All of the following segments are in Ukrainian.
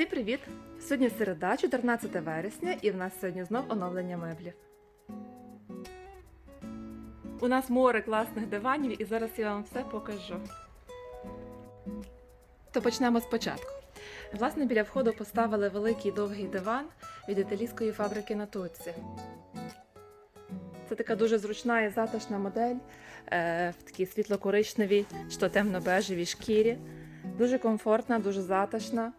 Всім привіт! Сьогодні середа, 14 вересня, і в нас сьогодні знов оновлення меблів. У нас море класних диванів, і зараз я вам все покажу. То почнемо спочатку. Власне, біля входу поставили великий довгий диван від італійської фабрики Натуцці. Це така дуже зручна і затишна модель е, в такій світло-коричневій то темно-бежевій шкірі. Дуже комфортна, дуже затишна.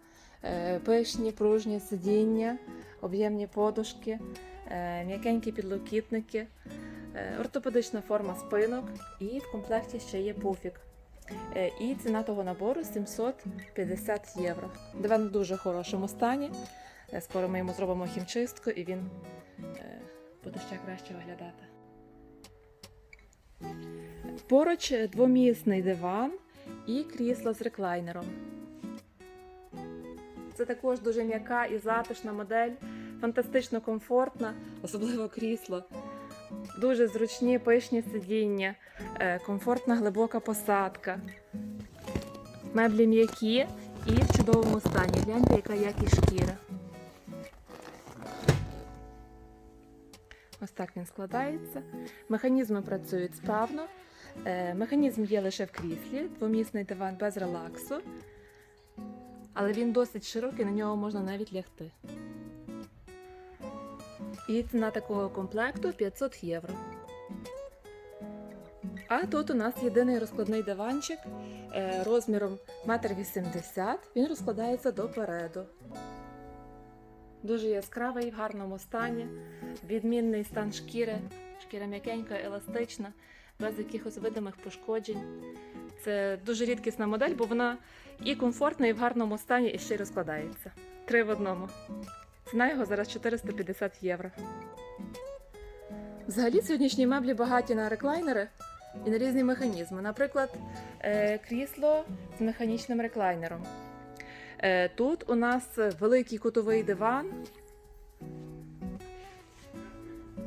Е, пишні, пружні сидіння, об'ємні подушки, е, м'якенькі підлокітники, е, ортопедична форма спинок і в комплекті ще є пуфік. І ціна того набору 750 євро. Диван в дуже хорошому стані. Скоро ми йому зробимо хімчистку і він буде ще краще виглядати. Поруч двомісний диван і крісло з реклайнером. Це також дуже м'яка і затишна модель, фантастично комфортна, особливо крісло. Дуже зручні пишні сидіння, е, комфортна глибока посадка. Меблі м'які і в чудовому стані. Гляньте, яка якість шкіра. Ось так він складається. Механізми працюють справно. Е, Механізм є лише в кріслі, двомісний диван без релаксу. Але він досить широкий, на нього можна навіть лягти. І ціна такого комплекту 500 євро. А тут у нас єдиний розкладний диванчик е, розміром 1,80 м. Він розкладається допереду. Дуже яскравий, в гарному стані. Відмінний стан шкіри. Шкіра м'якенька, еластична, без якихось видимих пошкоджень. Це дуже рідкісна модель, бо вона і комфортна, і в гарному стані, і ще й розкладається. Три в одному. Ціна його зараз 450 євро. Взагалі сьогоднішні меблі багаті на реклайнери і на різні механізми. Наприклад, е, крісло з механічним реклайнером. Е, Тут у нас великий кутовий диван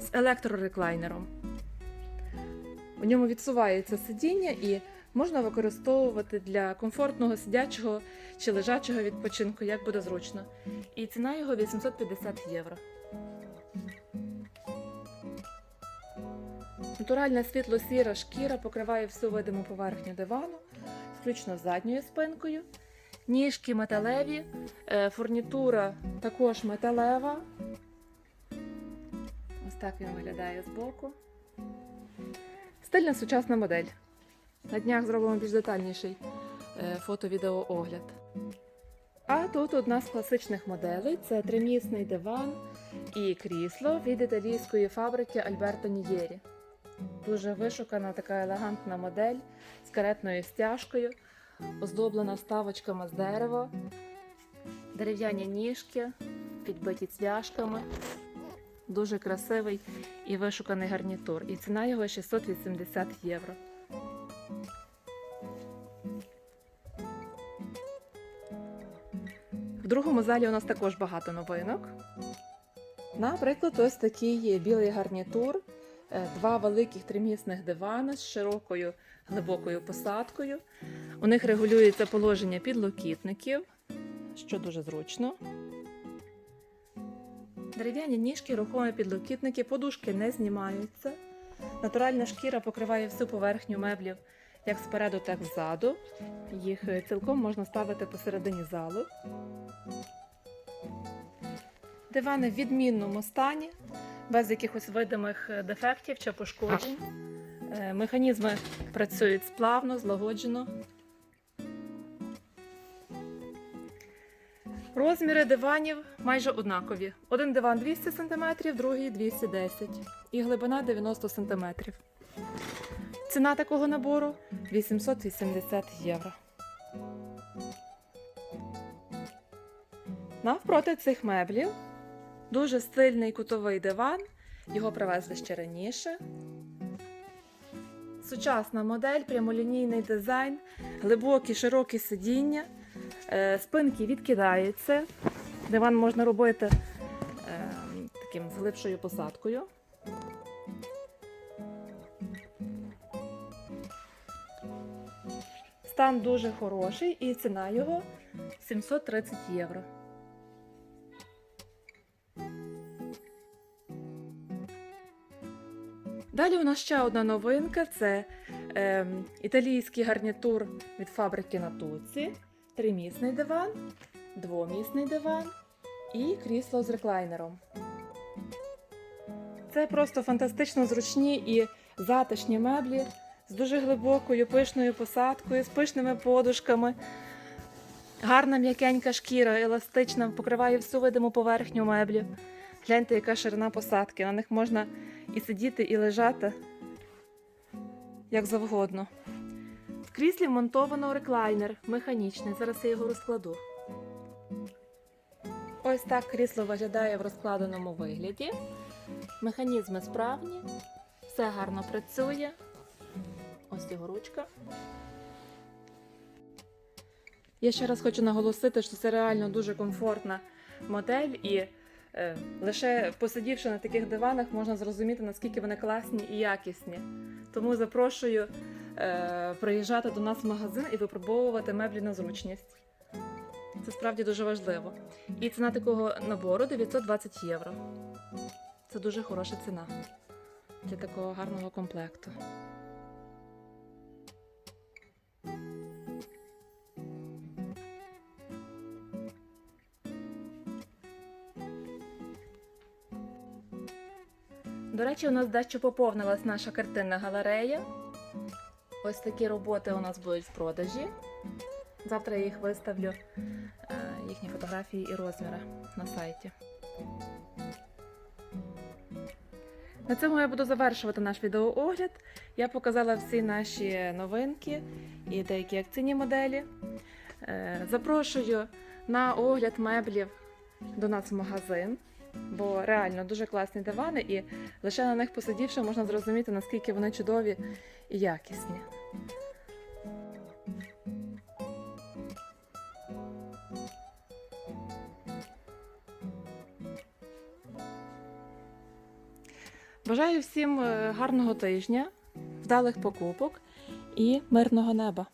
з електрореклайнером. У ньому відсувається сидіння і можна використовувати для комфортного сидячого чи лежачого відпочинку, як буде зручно. І ціна його 850 євро. Натуральна світло-сіра шкіра покриває всю видиму поверхню дивану, включно з задньою спинкою. Ніжки металеві, е, фурнітура також металева. Ось так він виглядає збоку. Стильна сучасна модель. На днях зробимо більш детальніший е, фото-відеоогляд. А тут одна з класичних моделей це тримісний диван і крісло від італійської фабрики Альберто Нієрі. Дуже вишукана така елегантна модель з каретною стяжкою, оздоблена вставочками з дерева, дерев'яні ніжки, підбиті цвяшками. Дуже красивий і вишуканий гарнітур. І ціна його 680 євро. В другому залі у нас також багато новинок. Наприклад, ось такий білий гарнітур, е, два великих тримісних дивани з широкою глибокою посадкою. У них регулюється положення підлокітників, що дуже зручно. Дерев'яні ніжки, рухомі підлокітники, подушки не знімаються. Натуральна шкіра покриває всю поверхню меблів як спереду, так і ззаду. Їх е, цілком можна ставити посередині залу. Дивани в відмінному стані, без якихось видимих е, дефектів чи пошкоджень. Е, Механізми працюють сплавно, злагоджено. Розміри диванів майже однакові. Один диван 200 см, другий 210 і глибина 90 см. Ціна такого набору 880 євро. Навпроти цих меблів дуже стильний кутовий диван. Його привезли ще раніше. Сучасна модель, прямолінійний дизайн, глибокі широкі сидіння, Е, спинки відкидаються. Диван можна робити ем, таким з глибшою посадкою. Стан дуже хороший і ціна його 730 євро. Далі у нас ще одна новинка це е, італійський гарнітур від фабрики Натуці тримісний диван, двомісний диван і крісло з реклайнером. Це просто фантастично зручні і затишні меблі з дуже глибокою пишною посадкою, з пишними подушками. Гарна м'якенька шкіра, еластична, покриває всю видиму поверхню меблів. Гляньте, яка ширина посадки. На них можна і сидіти, і лежати як завгодно. Кріслі вмонтовано реклайнер механічний. Зараз я його розкладу. Ось так крісло виглядає в розкладеному вигляді. Механізми справні, все гарно працює. Ось його ручка. Я ще раз хочу наголосити, що це реально дуже комфортна модель, і е, лише посидівши на таких диванах, можна зрозуміти, наскільки вони класні і якісні. Тому запрошую е, приїжджати до нас в магазин і випробовувати меблі на зручність. Це справді дуже важливо. І ціна такого набору 920 євро. Це дуже хороша ціна для такого гарного комплекту. До речі, у нас дещо поповнилась наша картинна галерея. Ось такі роботи у нас будуть в продажі. Завтра я їх виставлю, е, їхні фотографії і розміри на сайті. На цьому я буду завершувати наш відеоогляд. Я показала всі наші новинки і деякі акційні моделі. Е, Запрошую на огляд меблів до нас в магазин, бо реально дуже класні дивани, і лише на них посидівши, можна зрозуміти, наскільки вони чудові і якісні. Бажаю всім е, гарного тижня, вдалих покупок і мирного неба.